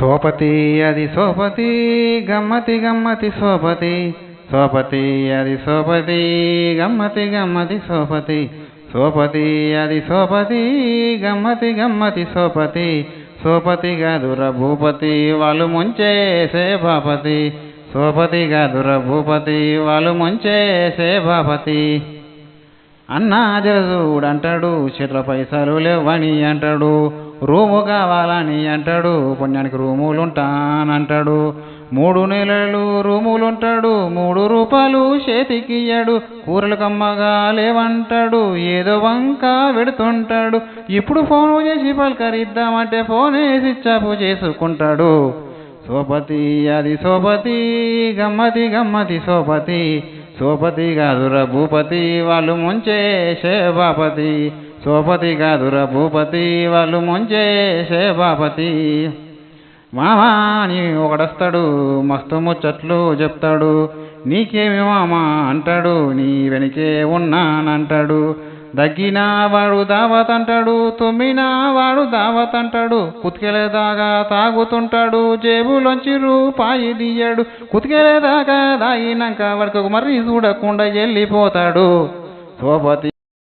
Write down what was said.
సోపతి అది సోపతి గమ్మతి గమ్మతి సోపతి. సోపతి అది సోపతి గమ్మతి గమ్మతి సోపతి. సోపతి అది సోపతి గమ్మతి గమ్మతి సోపతి. సోపతి గదుర భూపతి వాళ్ళు ముంచేసే భాపతి సోపతి గదుర భూపతి వాళ్ళు ముంచేసే భాపతి అన్నా జరజూడంటాడు చేతుల పైసలు లేవని అంటాడు. రూము కావాలని అంటాడు. పుణ్యానికి రూములుంటానంటాడు. మూడు నెలలు రూములుంటాడు. మూడు రూపాయలు చేతికియ్యాడు. కూరలు కమ్మగా లేవంటాడు. ఏదో వంక పెడుతుంటాడు. ఇప్పుడు ఫోన్ చేసి పలకరిద్దామంటే ఫోన్ వేసి చాపు చేసుకుంటాడు. సోపతి అది సోపతి గమ్మతి గమ్మతి సోపతి. సోపతి కాదు భూపతి వాళ్ళు ముంచే శేభాపతి సోపతి కాదుర భూపతి వాళ్ళు ముంచే బాపతి. మామా అని ఒకడొస్తాడు మస్తు ముచ్చట్లు చెప్తాడు. నీకేమి మామా అంటాడు నీ వెనకే ఉన్నానంటాడు. దగ్గినా వాడు దావత్ అంటాడు తుమ్మినా వాడు దావత్ అంటాడు. కుతికెలేదాకా తాగుతుంటాడు జేబులోంచి రూపాయి దియ్యాడు. కుతికెలేదాకా తాగినాక వాడికి మరీ చూడకుండా వెళ్ళిపోతాడు సోపతి